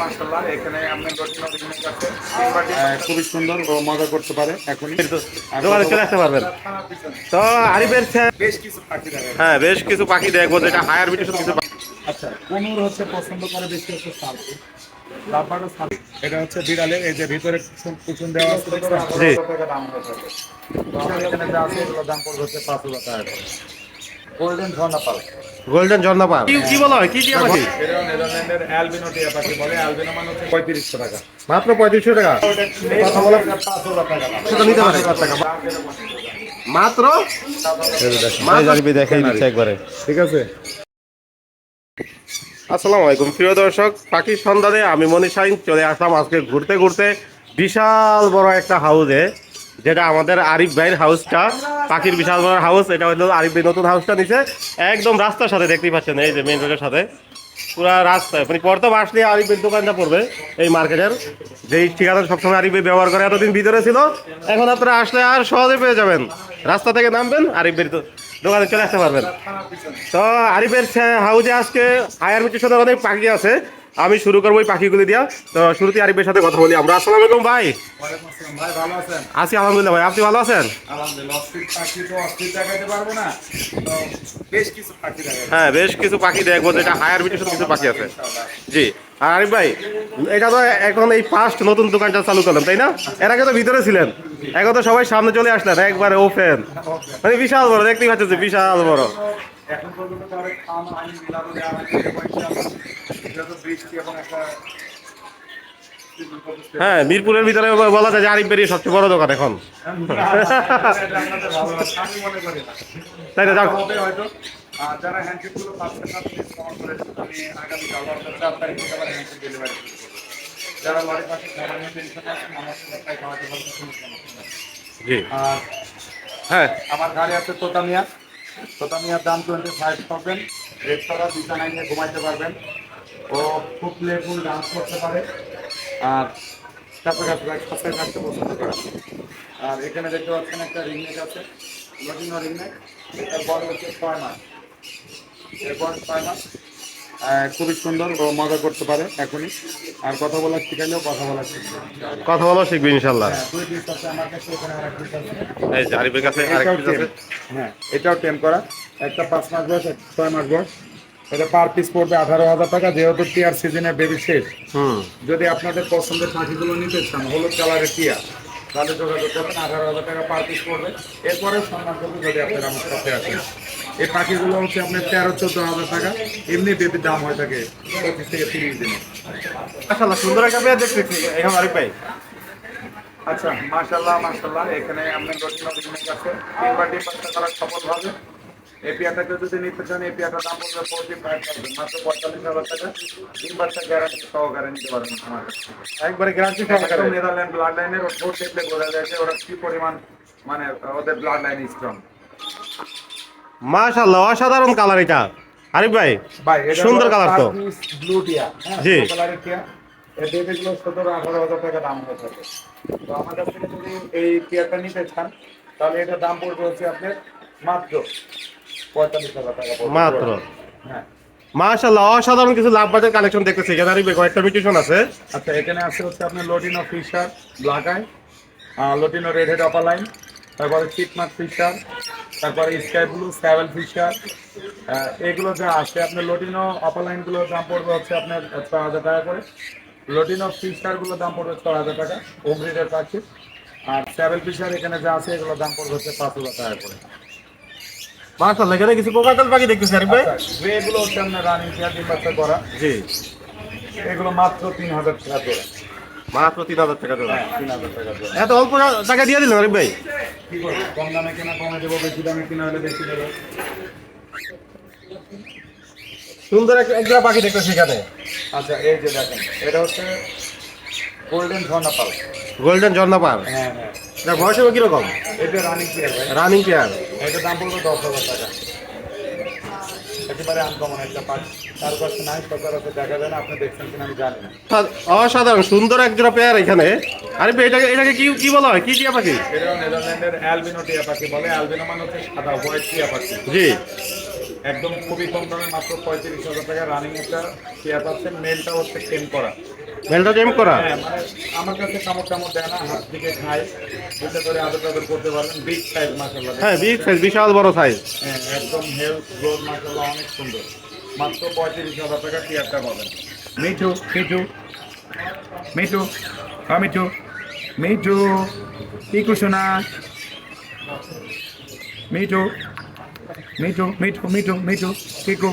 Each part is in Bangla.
মাশাআল্লাহ এখানে কাছে খুবই সুন্দর ও মজা করতে পারে এখনই। দোকানে চলে আসতে পারবেন। তো আরিফের বেশ কিছু পাখি হ্যাঁ বেশ কিছু পাখি দেখব যেটা হায়ার সাথে কিছু আচ্ছা কোনুর হচ্ছে পছন্দ করে বেশি হচ্ছে সালকি। এটা হচ্ছে বিড়ালের এই যে ভিতরে কুসুম দেওয়া আছে জি। দাম হয়ে থাকে তো আমার এখানে যা আছে দাম পড়বে হচ্ছে পাঁচ হাজার টাকা গোল্ডেন ঝর্ণা পাল গোল্ডেন ঝর্ণা পার কি বলা হয়? কি কি পাখি এটা নেদারল্যান্ডের অ্যালবিনো টিয়া পাখি বলে অ্যালবিনো মানে হচ্ছে পঁয়ত্রিশশো টাকা মাত্র পঁয়ত্রিশশো টাকা। কথা বলে টাকা। সেটা নিতে পারে। টাকা মাত্র মাত্র দেখাই দিচ্ছে একবারে। ঠিক আছে। আসসালামু আলাইকুম। প্রিয় দর্শক পাখির সন্ধানে আমি মনি শাইন চলে আসলাম আজকে ঘুরতে ঘুরতে বিশাল বড় একটা হাউসে যেটা আমাদের আরিফ ভাইয়ের হাউসটা পাখির বিশাল বড় হাউস এটা হলো আরিফ ভাই নতুন হাউসটা নিছে। একদম রাস্তার সাথে দেখতেই পাচ্ছেন, এই যে মেন রোডের সাথে। পুরা রাস্তায় মানে প্রথম আসলে আরিফ ভাইয়ের দোকানটা পড়বে এই মার্কেটের। যেই ঠিকানা সবসময় আরিফ ভাই ব্যবহার করে, এতদিন ভিতরে ছিল। এখন আপনারা আসলে আর সহজে পেয়ে যাবেন। রাস্তা থেকে নামবেন, আরিফ দো- দোকানে চলে আসতে পারবেন। তো আরিফের হাউজে আজকে হায়ার সাথে অনেক পাখি আছে। আমি শুরু করব ওই পাখিগুলি দিয়া। তো শুরুতে আরিফের সাথে কথা বলি আমরা। আসসালামু আলাইকুম ভাই। আছি আলহামদুলিল্লাহ ভাই। আপনি ভালো আছেন? হ্যাঁ বেশ কিছু পাখি দেখব যেটা হায়ার সাথে কিছু পাখি আছে। জি। আর আরিফ ভাই এটা তো এখন এই ফার্স্ট নতুন দোকানটা চালু করলাম তাই না? এর আগে তো ভিতরে ছিলেন। এখন তো সবাই সামনে চলে আসলেন একবারে ওপেন মানে বিশাল বড় দেখতেই পাচ্ছেন বিশাল বড়। এখন পর্যন্ত হয়নি মিলানো দেওয়া হয়নি এরকম একটা- এটা তো বৃষ্টি এবং একটা হ্যাঁ মিরপুরের ভিতরে বলা যায় যে আরিফ বেরিয়ে সবচেয়ে বড় দোকান এখন। তাই না যারা আমি আগামী চার তারিখ থেকে আবার হ্যান্ডশেক ডেলিভারি যারা পাশে টেনশন খাওয়াতে। জি। আর হ্যাঁ। আমার গাড়ি আছে তোতামিয়া তোতামিয়ার দাম টোয়েন্টি ফাইভ থাউজেন্ড রেড করা বিছানায় নিয়ে ঘুমাইতে পারবেন। ও খুব প্লেফুল ডান্স করতে পারে। আর তারপরে কাছে থাকতে পছন্দ করে। আর এখানে দেখতে পাচ্ছেন একটা রিংনেক আছে। লটিনো রিংনেক এটার বড় হচ্ছে ছয় মাস। এরপর ছয় মাস। খুবই সুন্দর ও মজা করতে পারে এখনই। আর কথা বলার শিখাইলেও কথা বলার শিখবে কথা বলা শিখবে ইনশাল্লাহ। হ্যাঁ এটাও টেম হ্যাঁ টেম করা। একটা পাঁচ মাস বয়স ছয় মাস বয়স। এটা পার পিস পড়বে আঠারো হাজার টাকা যেহেতু টিয়ার সিজনের বেবি শেষ। হুম। যদি আপনাদের পছন্দের পাখিগুলো নিতে চান হলুদ কালারের টিয়া তাহলে যোগাযোগ করবেন আঠারো হাজার টাকা পার পিস পড়বে। এরপরে সম্মান করবে যদি আপনারা আমার সাথে আসেন। এই পাখিগুলো হচ্ছে আপনার তেরো চোদ্দ হাজার টাকা। এমনি বেবির দাম হয়ে থাকে পঁচিশ থেকে তিরিশ দিনে। মাশাআল্লাহ সুন্দর একটা পেয়ার দেখতেছি এখন আরিফ ভাই। আচ্ছা এখানে আপনার কাছে তিনবার ডিম বাচ্চা করা সফল হবে। এই পেয়ারটাকে যদি নিতে চান এই পেয়ারটার দাম পড়বে ফোরটি ফাইভ থাউজেন্ড মাত্র পঁয়তাল্লিশ হাজার টাকা। তিন বাচ্চা গ্যারান্টি সহকারে নিতে পারবেন আমার একবারে গ্যারান্টি সহকারে। নেদারল্যান্ড ব্লাড লাইনের ওর দেখলে বোঝা যায় যে ওরা কি পরিমাণ মানে ওদের ব্লাড লাইন স্ট্রং মাশাআল্লাহ অসাধারণ কালার এটা। আরিফ ভাই ভাই এটা সুন্দর কালার তো। ব্লু টিয়া হ্যাঁ জি। কালারের টিয়া। এই বেবিগুলো সতেরো আঠারো হাজার টাকা দাম হয়ে থাকে তো আমার কাছ থেকে যদি এই টিয়ারটা নিতে চান তাহলে এটা দাম পড়বে হচ্ছে আপনার মাত্র পঁয়তাল্লিশ হাজার টাকা। মাত্র। হ্যাঁ। মাশাআল্লাহ অসাধারণ কিছু লাভ বাজার কালেকশন দেখতেছি। এখানে আরিফ ভাই কয়েকটা মিউটেশন আছে। আচ্ছা এখানে আছে হচ্ছে আপনার lutino Fischer black eye lutino red head opaline তারপরে চিটমার্ক ফিশার তারপরে স্কাই ব্লু স্যাভেল ফিশার এগুলো যা আছে আপনার লোটিনো অপার লাইনগুলোর দাম পড়বে হচ্ছে আপনার ছ হাজার টাকা করে। লোটিনো ফিশারগুলোর দাম পড়বে ছ হাজার টাকা ওগ্রিডের পাখি আর স্যাভেল ফিশার এখানে যা আছে এগুলোর দাম পড়বে হচ্ছে পাঁচ হাজার টাকা করে। মাশাআল্লাহ এখানে কিছু কোকাটাল পাখি দেখতেছি আরিফ ভাই। আচ্ছা এগুলো হচ্ছে আপনার রানিং চেয়ার ডিম বাচ্চা করা জি। এগুলো মাত্র তিন হাজার টাকা করে। মাত্র তিন হাজার টাকা দেবেন হ্যাঁ তিন হাজার টাকা করে এত অল্প টাকা দিয়ে দিলেন আরিফ ভাই? কম দামে কেনা কমে দেবো বেশি দামে কিনা হলে বেশি দেবো। সুন্দর এক একটা পাখি দেখতেছি এখানে। আচ্ছা এই যে দেখেন এটা হচ্ছে গোল্ডেন ঝর্ণা পাল গোল্ডেন ঝর্ণা পার হ্যাঁ হ্যাঁ। এটা বয়স হবে কীরকম? এটা রানিং ভাই। রানিং পেয়ার এটার দাম পড়বে দশ হাজার টাকা। একেবারে আনকমন একটা পার্ট তার পাশে নাই সচরাচর দেখা যায় না আপনি দেখছেন কিনা আমি জানি না। অসাধারণ সুন্দর এক জোড়া পেয়ার এখানে। আরে এটাকে এটাকে কি কি বলা হয়? কি টিয়া পাখি? এটা নেদারল্যান্ডের অ্যালবিনো টিয়া পাখি বলে। অ্যালবিনো মানে হচ্ছে সাদা হোয়াইট টিয়া পাখি। জি। একদম খুবই কম দামে মাত্র পঁয়ত্রিশ হাজার টাকা রানিং একটা টিয়া পাচ্ছেন মেলটা হচ্ছে টেম করা। মেলটা টেম করা? হ্যাঁ মানে আমার কাছে কামড় টামড় দেয় না হাত থেকে খায়। বুঝতে করে আদর টাদর করতে পারবেন বিগ সাইজ হ্যাঁ বিগ সাইজ বিশাল বড় সাইজ। হ্যাঁ একদম হেলথ গ্রোথ মাসাল্লাহ অনেক সুন্দর। মাত্র পঁয়ত্রিশ হাজার টাকা টিয়ারটা পাবেন। মিঠু মিঠু মিঠু হ্যাঁ মিঠু মিঠু পিকু সোনা মিঠু মিঠু মিঠু মিঠু মিঠু পিকু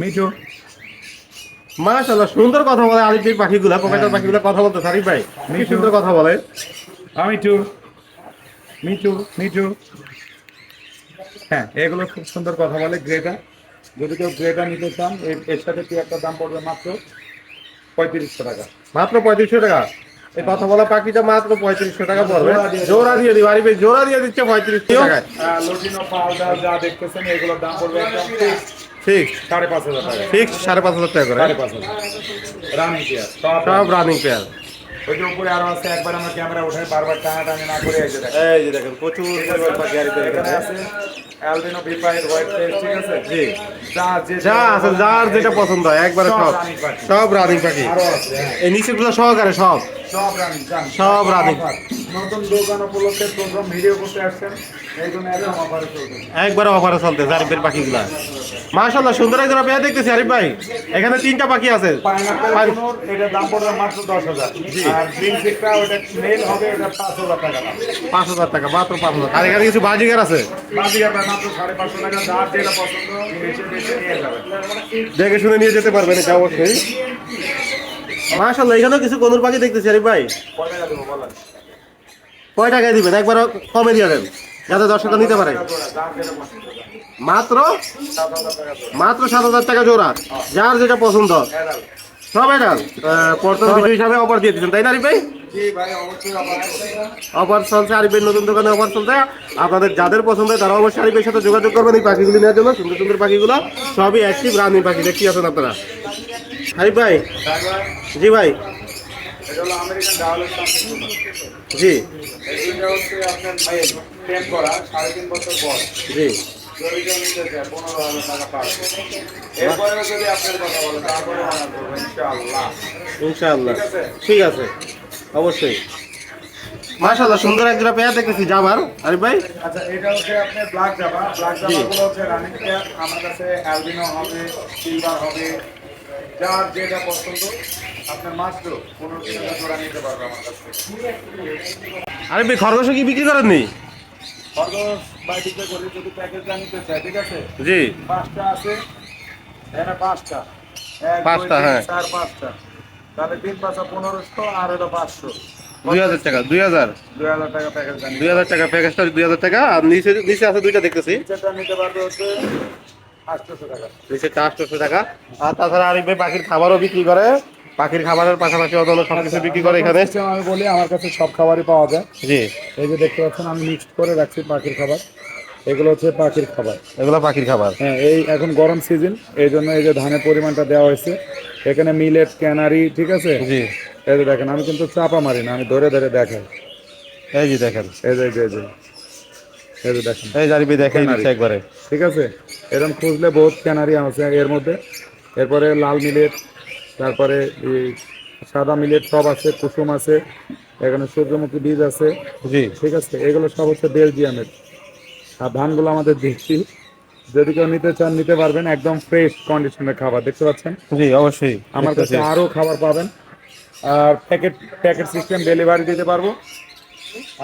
মিঠু মাশাআল্লাহ সুন্দর কথা বলে আরিফ ভাই পাখিগুলা প্রফেসর পাখিগুলা কথা বলতে আরিফ ভাই কি সুন্দর কথা বলে? হ্যাঁ মিঠু। মিঠু মিঠু। হ্যাঁ এগুলো খুব সুন্দর কথা বলে গ্রেটা। যদি কেউ গ্রেটা নিতে চান এর- সাথে টিয়ারটার দাম পড়বে মাত্র পঁয়ত্রিশশো টাকা। মাত্র পঁয়ত্রিশশো টাকা? এই কথা বলা পাখিটা মাত্র পঁয়ত্রিশশো টাকা পড়বে জোড়া দিয়ে জোড়া দিয়ে দিবে আরিফ জোড়া দিয়ে দিচ্ছে পঁয়ত্রিশশো টাকায়। লটিনো পাউডার যা দেখতেছেন এগুলোর দাম পড়বে একদম ঠিক সাড়ে পাঁচ হাজার টাকা। ফিক্স সাড়ে পাঁচ হাজার টাকা করে? সাড়ে পাঁচ হাজার। রানিং সব রানিং পেয়ার ওই যে উপরে আরও আছে একবার আমরা ক্যামেরা উঠে বারবার টানাটানি না করে এই যে দেখেন। এই যে দেখেন প্রচুর পরিমাণ পাখি আরিফ এখানে এখানে। আছে অ্যালবিনো বিপাইর হোয়াইট ফেস ঠিক আছে? জি। যা যে যা আছে যার যেটা পছন্দ হয় একবারে সব সব। রানিং পাখি। রানিং আছে হ্যাঁ। এই নিচেগুলো সহকারে সব। সব রানিং। নতুন দোকান উপলক্ষে প্রোগ্রাম ভিডিও করতে আসছেন। একবারে অফারে চলতেছে আরিফের পাখিগুলা। মাশাআল্লাহ সুন্দর একজন পেয়ে দেখতেছি আরিফ ভাই। এখানে তিনটা পাখি আছে। পাঁচ হাজার টাকা মাত্র পাঁচ হাজার। আর এখানে কিছু বাজিগার আছে? দেখে শুনে নিয়ে যেতে পারবেন এটা অবশ্যই। মাশাআল্লাহ, এখানেও কিছু কনুর পাখি দেখতেছি, আরিফ ভাই। কয় টাকায় দিবেন? একবার কমে দিয়ে দেন, যাতে দর্শকরা নিতে পারে। মাত্র। মাত্র সাত হাজার টাকা জোড়া, যার যেটা পছন্দ। সব এটা প্রথম ভিডিও হিসাবে অফার দিয়ে দিচ্ছেন তাই না, আরিফ ভাই? অফার চলছে, আরিফের নতুন দোকানে অফার চলছে। আপনাদের যাদের পছন্দ হয়, তারা অবশ্যই আরিফের সাথে যোগাযোগ করবেন এই পাখিগুলি নেওয়ার জন্য। সুন্দর সুন্দর পাখিগুলো, সবই অ্যাক্টিভ রানিং পাখি দেখতে আছেন আপনারা। আরিফ ভাই? জি ভাই। জি। জি। ঠিক আছে। অবশ্যই। মাশাআল্লাহ, সুন্দর এক জোড়া পেয়ার দেখতেছি যাবার আরিফ ভাই? আচ্ছা এটা হচ্ছে আপনার ব্ল্যাক জামা ব্ল্যাক জি। জামাগুলো হচ্ছে রানিং পেয়ার আমার কাছে অ্যালবিনো হবে সিলভার হবে যার যেটা পছন্দ আপনার মাত্র পনেরো টাকা জোড়া নিতে পারবে আমার কাছ আরিফ ভাই খরগোশ কি বিক্রি করেননি? খরগোশ বাই দিতে করে যদি প্যাকেজটা নিতে চাই ঠিক আছে? জি। পাঁচটা আছে এখানে পাঁচটা। পাঁচটা, হ্যাঁ। চার পাঁচটা। তাহলে তিন পাঁচটা পনেরোশো আর হলো পাঁচশো। দুই হাজার টাকা দুই হাজার। দুই হাজার টাকা প্যাকেজ দুই হাজার টাকা প্যাকেজটা দুই হাজার টাকা। আর নিচে নিচে আছে দুইটা দেখতেছি। নিচেটা নিতে পারবে হচ্ছে আটশোশো টাকা। আর তাছাড়া ভাই পাখির খাবারও বিক্রি করে। পাখির খাবারের পাশাপাশি সব কিছু বিক্রি করে এখানে। আমি বলি আমার কাছে সব খাবারই পাওয়া যায়। জি। এই যে দেখতে পাচ্ছেন আমি মিক্সড করে রাখছি পাখির খাবার। এগুলো হচ্ছে পাখির খাবার। এগুলো পাখির খাবার। হ্যাঁ এই এখন গরম সিজন এই জন্য এই যে ধানের পরিমাণটা দেওয়া হয়েছে। এখানে মিলেট ক্যানারি ঠিক আছে? জি। এই যে দেখেন আমি কিন্তু চাপা মারি না আমি ধরে ধরে দেখাই। এই যে দেখেন। এই যে এই যে, এই যে। দেখেন। এই যে দিচ্ছে একবারে। ঠিক আছে? এরকম খুঁজলে বহুত ক্যানারি আছে এর মধ্যে। এরপরে লাল মিলেট তারপরে এই সাদা মিলেট সব আছে কুসুম আছে এখানে সূর্যমুখী বীজ আছে। জি। ঠিক আছে এগুলো সব হচ্ছে বেলজিয়ামের। আর ধানগুলো আমাদের দেখছি যদি কেউ নিতে চান নিতে পারবেন একদম ফ্রেশ কন্ডিশনের খাবার দেখতে পাচ্ছেন? জি অবশ্যই। আমার কাছে দেখতেছি। আরও খাবার পাবেন। আর প্যাকেট প্যাকেট সিস্টেম ডেলিভারি দিতে পারব।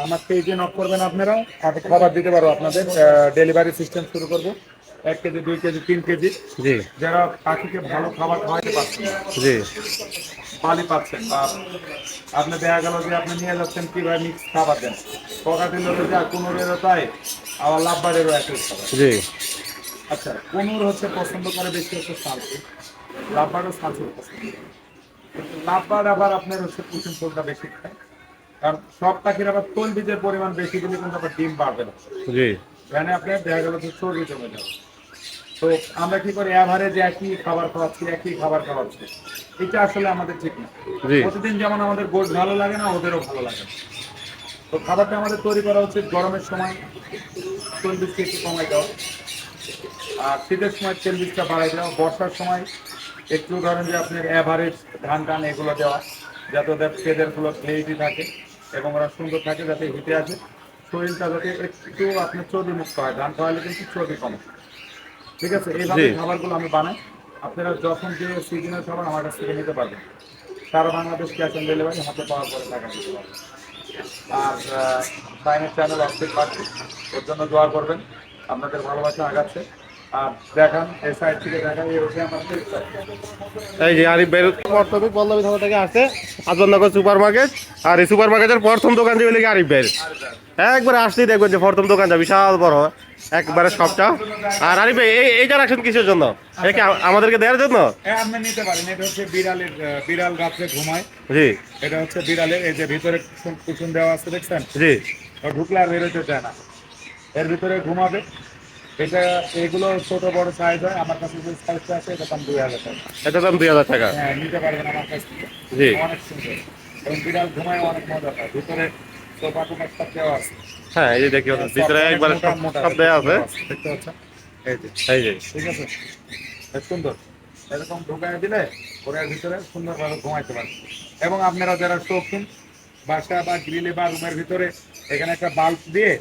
আমার পেজে নক করবেন আপনারা খাবার দিতে পারব আপনাদের ডেলিভারি সিস্টেম শুরু করব। এক কেজি দুই কেজি তিন কেজি। জি। যারা পাখিকে ভালো খাবার খাওয়াতে পারছেন জি। পালি পাচ্ছেন বা আপনি দেখা গেল যে আপনি নিয়ে যাচ্ছেন কীভাবে মিক্স খাবার দেন। দিলেও যা কোনোরেরও তাই আবার লাভবারেরও একই খাবার। জি। আচ্ছা কোনোর হচ্ছে পছন্দ করে বেশি হচ্ছে সালফুল লাভবারও সালফুল পছন্দ লাভবার আবার আপনার হচ্ছে কুসুম ফুলটা বেশি খায়? কারণ সব পাখির আবার তৈল বীজের পরিমাণ বেশি দিলে কিন্তু আবার ডিম বাড়বে না। জি। এখানে আপনার দেখা গেল যে চর্বি জমে যাবে। তো আমরা কি করি অ্যাভারেজ একই খাবার খাওয়াচ্ছি একই খাবার খাওয়াচ্ছি? এটা আসলে আমাদের ঠিক না। প্রতিদিন যেমন আমাদের গোট ভালো লাগে না ওদেরও ভালো লাগে না। তো খাবারটা আমাদের তৈরি করা উচিত গরমের সময়। তেল বীজকে একটু কমাই দেওয়া আর শীতের সময় তেল বীজটা বাড়াই দেওয়া বর্ষার সময় একটু ধরেন যে আপনার অ্যাভারেজ ধান টান এগুলো দেওয়া যাতে ওদের পেদেরগুলো ক্লিয়ারিটি থাকে এবং ওরা সুন্দর থাকে যাতে হিটে আছে শরীরটা যাতে একটু আপনার চর্বি মুক্ত হয়। ধান খাওয়ালে কিন্তু চর্বি কমে। ঠিক আছে এইভাবে। খাবারগুলো আমি বানাই। আপনারা যখন যে সিজনের খাবার আমার কাছ থেকে নিতে পারবেন সারা বাংলাদেশ ক্যাশ অন ডেলিভারি হাতে পাওয়ার পরে টাকা দিতে পারবেন। আর সাইনের চ্যানেল অপডেট পাচ্ছি ওর জন্য দোয়া করবেন। আপনাদের ভালোবাসা আগাচ্ছে। আর দেখান এই সাইড থেকে দেখান এই আমার ফেস এই যে আরিফ প্রথমে পল্লবী থানা থেকে আসে আজমনগর সুপার মার্কেট আর এই সুপার মার্কেটের প্রথম দোকান যে আরিফ ভাইয়ের? একবারে আসলেই দেখবেন যে প্রথম দোকানটা বিশাল বড়। একবারে সবটা। আর আরিফ ভাই এই এইটা রাখছেন কিসের জন্য? এটা কি আমাদেরকে দেওয়ার জন্য? হ্যাঁ আপনি নিতে পারেন। এটা হচ্ছে বিড়ালের বিড়াল রাত্রে ঘুমায়। জি। এটা হচ্ছে বিড়ালের এই যে ভিতরে কুসুম- দেওয়া আছে দেখছেন? জি। ঢুকলে আর বেরোতে চায় না। এর ভিতরে ঘুমাবে। এটা এগুলো ছোট বড় সাইজ হয়। আমার কাছে যে সাইজটা আছে এটা দাম দুই হাজার টাকা। এটা দাম দুই হাজার টাকা। হ্যাঁ নিতে পারবেন আমার কাছ থেকে। জি। অনেক সুন্দর। এবং বিড়াল ঘুমায় অনেক মজা পায়। ভিতরে হ্যাঁ এই যে দেখি ভিতরে একবারে সব- দেওয়া আছে। দেখতে পাচ্ছেন এই যে। এই যে ঠিক আছে সুন্দর। এরকম ঢোকায় দিলে ওরা ভিতরে সুন্দরভাবে ঘুমাইতে পারে এবং আপনারা যারা শৌখিন বাসা বা গ্রিলে বা রুমের ভিতরে এখানে একটা বাল্ব দিয়ে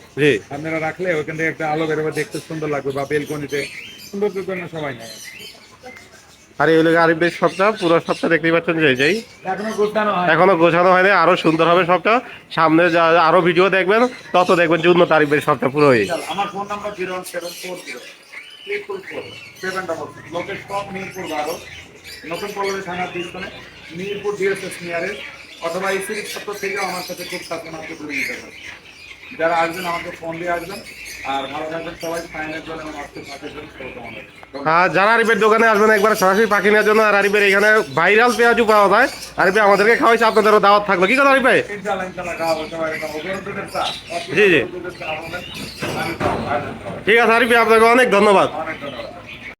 আপনারা রাখলে ওইখান থেকে একটা আলো বেরোবে দেখতে সুন্দর লাগবে বা বেলকনিতে সৌন্দর্যের জন্য সবাই নেয় আর এই হলো গিয়ে আরিফ ভাইয়ের সবটা পুরো সবটা দেখতেই পাচ্ছেন যে যেই এখনও গোছানো হয়। হয়নি আরও সুন্দর হবে সবটা। সামনে যা আরও ভিডিও দেখবেন তত দেখবেন যে উন্নত আরিফ ভাইয়ের সবটা পুরোই আমার phone number zero one seven four zero triple four seven double Lokesh Mirpur বারো নতুন পল্লবী থানার পিছনে মিরপুর ডিএসএস নিয়ারে অথবা এই সিরিজ সত্তর থেকেও আমার সাথে খুব সাথে আমাকে ঘুরে নিতে পারে যারা আসবেন আমাকে ফোন দিয়ে আসবেন। আর যারা আরিফের দোকানে আসবেন একবার সরাসরি পাখি নেওয়ার জন্য আর আরিফের এখানে ভাইরাল পেঁয়াজু পাওয়া যায়। আরিফে আমাদেরকে খাওয়াইছে আপনাদেরও দাওয়াত থাকল। কি কথা আরিফ? ভাই। জি, জি। ঠিক আছে আরিফ আপনাকে অনেক ধন্যবাদ।